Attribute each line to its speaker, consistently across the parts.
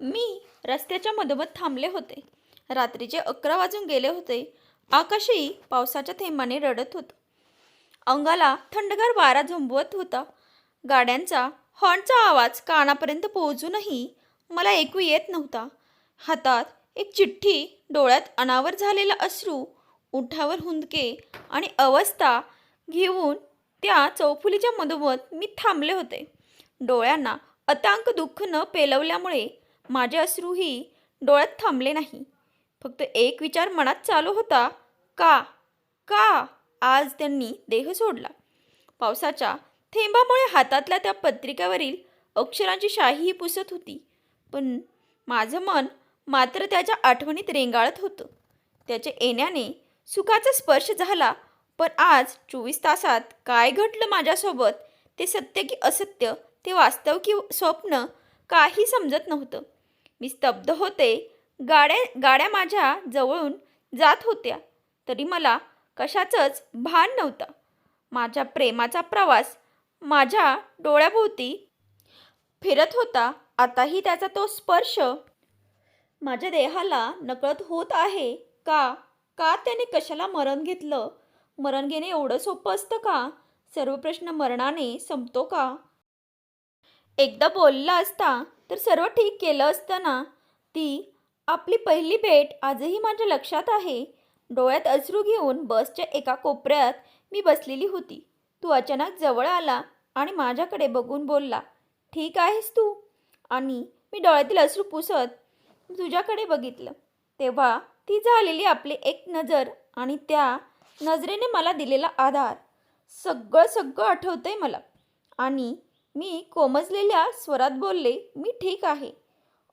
Speaker 1: मी रस्त्याच्या मधोमध थांबले होते. रात्रीचे अकरा वाजून गेले होते. आकाशही पावसाच्या थेंबाने रडत होतं. अंगाला थंडगार वारा झंबवत होता. गाड्यांचा हॉर्नचा आवाज कानापर्यंत पोहोचूनही मला ऐकू येत नव्हता. हातात एक चिठ्ठी डोळ्यात अनावर झालेला अश्रू उठावर हुंदके आणि अवस्था घेऊन त्या चौफुलीच्या मधोमध मी थांबले होते. डोळ्यांना अतांक दुःख न पेलवल्यामुळे माझे अश्रूही डोळ्यात थांबले नाही. फक्त एक विचार मनात चालू होता का? का? आज त्यांनी देह सोडला. पावसाच्या थेंबामुळे हातातल्या त्या पत्रिकेवरील अक्षरांची शाहीही पुसत होती पण माझं मन मात्र त्याच्या आठवणीत रेंगाळत होतं. त्याच्या येण्याने सुखाचा स्पर्श झाला पण आज चोवीस तासात काय घडलं माझ्यासोबत ते सत्य की असत्य ते वास्तव की स्वप्न काही समजत नव्हतं. मी स्तब्ध होते. गाड्या गाड्या माझ्या जवळून जात होत्या. तरी मला कशाचंच भान नव्हतं. माझ्या प्रेमाचा प्रवास माझ्या डोळ्याभोवती फिरत होता. आताही त्याचा तो स्पर्श माझ्या देहाला नकळत होत आहे. का का त्याने कशाला मरण घेतलं? मरण घेणे एवढं सोपं असतं का? सर्व प्रश्न मरणाने संपतो का? एकदा बोलला असता तर सर्व ठीक केलं असताना ती आपली पहिली भेट आजही माझ्या लक्षात आहे. डोळ्यात अश्रू घेऊन बसच्या एका कोपऱ्यात मी बसलेली होती. तू अचानक जवळ आला आणि माझ्याकडे बघून बोलला ठीक आहेस तू? आणि मी डोळ्यातील अश्रू पुसत तुझ्याकडे बघितलं. तेव्हा ती झालेली आपली एक नजर आणि त्या नजरेने मला दिलेला आधार. सगळं सगळं आठवतंय मला. आणि मी कोमजलेल्या स्वरात बोलले मी ठीक आहे.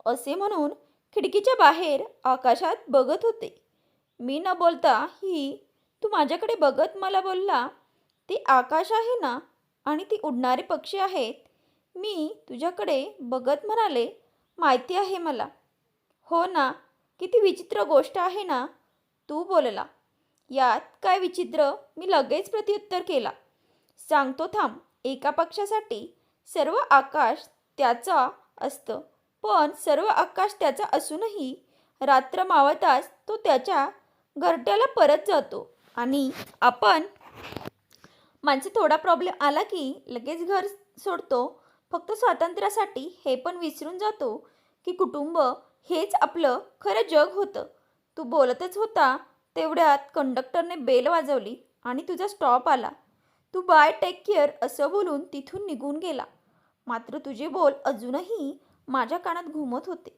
Speaker 1: असे म्हणून खिडकीच्या बाहेर आकाशात बघत होते. मी न बोलता ही तू माझ्याकडे बघत मला बोलला ते आकाश आहे ना आणि ती उडणारे पक्षी आहेत. मी तुझ्याकडे बघत म्हणाले माहिती आहे मला. हो ना किती विचित्र गोष्ट आहे ना तू बोलला. यात काय विचित्र? मी लगेच प्रत्युत्तर केला. सांगतो थांब एका पक्षासाठी सर्व आकाश त्याचा असतं. पण सर्व आकाश त्याचा असूनही रात्र मावताच तो त्याच्या घरट्याला परत जातो. आणि आपण माणसं थोडा प्रॉब्लेम आला की लगेच घर सोडतो. फक्त स्वातंत्र्यासाठी हे पण विसरून जातो की कुटुंब हेच आपलं खरं जग होतं. तू बोलतच होता तेवढ्यात कंडक्टरने बेल वाजवली आणि तुझा स्टॉप आला. तू बाय टेक केअर असं बोलून तिथून निघून गेला. मात्र तुझे बोल अजूनही माझ्या कानात घुमत होते.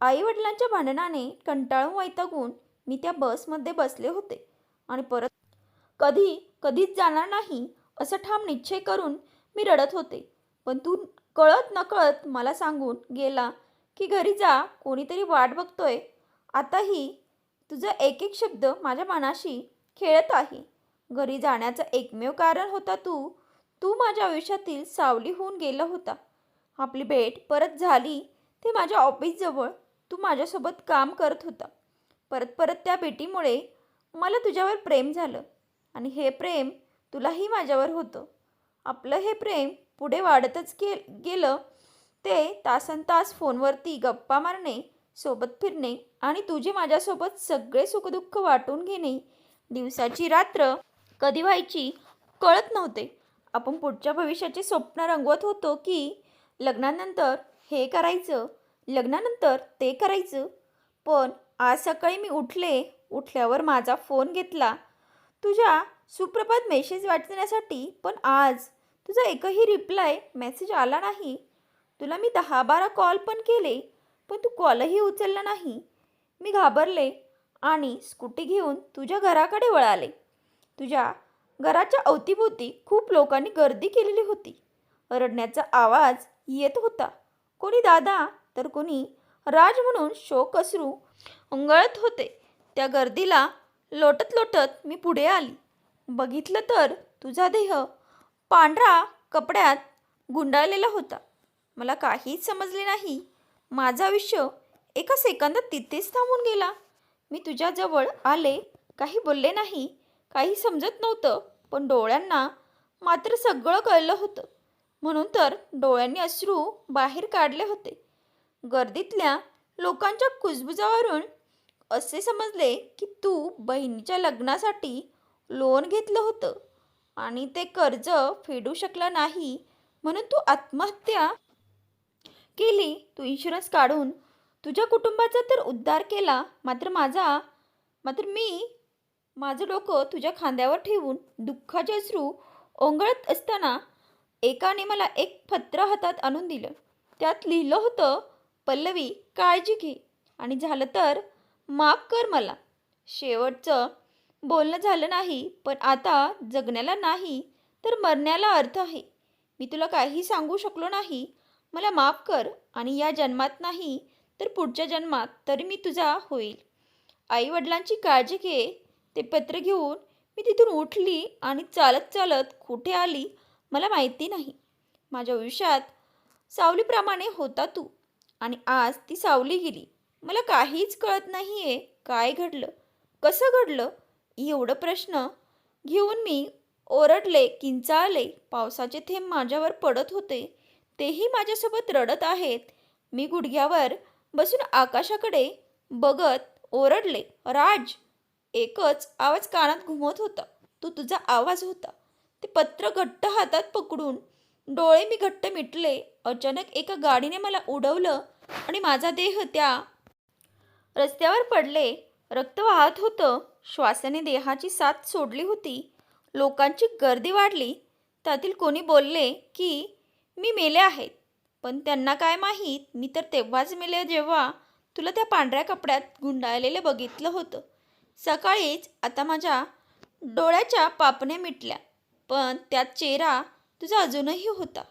Speaker 1: आईवडिलांच्या भांडणाने कंटाळून वैतागून मी त्या बसमध्ये बसले होते आणि परत कधी कधीच जाणार नाही असं ठाम निश्चय करून मी रडत होते. पण तू कळत नकळत मला सांगून गेला की घरी जा कोणीतरी वाट बघतोय. आताही तुझा एक एक शब्द माझ्या मनाशी खेळत आहे. घरी जाण्याचं एकमेव कारण होता तू तू माझ्या आयुष्यातील सावली होऊन गेला होता. आपली भेट परत झाली ते माझ्या ऑफिसजवळ तू माझ्यासोबत काम करत होता. परत परत त्या भेटीमुळे मला तुझ्यावर प्रेम झालं आणि हे प्रेम तुलाही माझ्यावर होतं. आपलं हे प्रेम पुढे वाढतच गे गेलं ते तासन तास फोनवरती गप्पा मारणे सोबत फिरणे आणि तुझे माझ्यासोबत सगळे सुखदुःख वाटून घेणे दिवसाची रात्र कधी व्हायची कळत नव्हते. आपण पुढच्या भविष्याचे स्वप्न रंगवत होतो की लग्नानंतर हे करायचं लग्नानंतर ते करायचं. पण आज सकाळी मी उठले उठल्यावर माझा फोन घेतला. तुझ्या सुप्रभात मेसेज वाचण्यासाठी पण आज तुझा एकही रिप्लाय मेसेज आला नाही. तुला मी दहा बारा कॉल पण केले पण तू कॉलही उचलला नाही. मी घाबरले आणि स्कूटी घेऊन तुझ्या घराकडे वळाले. तुझ्या घराच्या अवतीभोवती खूप लोकांनी गर्दी केलेली होती. रडण्याचा आवाज येत होता. कोणी दादा तर कोणी राज म्हणून शोक असरू उंगळत होते. त्या गर्दीला लोटत लोटत मी पुढे आली. बघितलं तर तुझा देह पांढरा कपड्यात गुंडाळलेला होता. मला काहीच समजले नाही. माझं आयुष्य एका सेकंदात तिथेच थांबून गेला. मी तुझ्याजवळ आले काही बोलले नाही. काही समजत नव्हतं पण डोळ्यांना मात्र सगळं कळलं होतं. म्हणून तर डोळ्यांनी अश्रू बाहेर काढले होते. गर्दीतल्या लोकांच्या कुजबुजावरून असे समजले की तू बहिणीच्या लग्नासाठी लोन घेतलं होतं आणि ते कर्ज फेडू शकला नाही म्हणून तू आत्महत्या केली. तू इन्शुरन्स काढून तुझ्या कुटुंबाचा तर उद्धार केला. मात्र माझा मात्र मी माझं डोकं तुझ्या खांद्यावर ठेवून दुःखाचे अश्रू ओंगळत असताना एकाने मला एक पत्र हातात आणून दिलं. त्यात लिहिलं होतं पल्लवी काळजी घे. आणि झालं तर माफ कर मला. शेवटचं बोलणं झालं नाही पण आता जगण्याला नाही तर मरण्याला अर्थ आहे. मी तुला काही सांगू शकलो नाही मला माफ कर. आणि या जन्मात नाही तर पुढच्या जन्मात तरी मी तुझा होईल. आईवडिलांची काळजी घे. ते पत्र घेऊन मी तिथून उठली आणि चालत चालत कुठे आली मला माहिती नाही. माझ्या आयुष्यात सावलीप्रमाणे होता तू आणि आज ती सावली गेली. मला काहीच कळत नाही आहे काय घडलं कसं घडलं एवढं प्रश्न घेऊन मी ओरडले किंचाळले. पावसाचे थेंब माझ्यावर पडत होते. तेही माझ्यासोबत रडत आहेत. मी गुडघ्यावर बसून आकाशाकडे बघत ओरडले राज एकच आवाज कानात घुमत होता. तो तुझा आवाज होता. ते पत्र घट्ट हातात पकडून डोळे मी घट्ट मिटले. अचानक एका गाडीने मला उडवलं आणि माझा देह त्या रस्त्यावर पडले. रक्त वाहत होतं. श्वासाने देहाची साथ सोडली होती. लोकांची गर्दी वाढली. त्यातील कोणी बोलले की मी मेले आहेत. पण त्यांना काय माहीत? मी तर तेव्हाच मेले जेव्हा तुला त्या पांढऱ्या कपड्यात गुंडाळलेलं बघितलं होतं. सकाळीच आता माझ्या डोळ्याच्या पापण्या मिटल्या पण त्यात चेहरा तुझा अजूनही होता.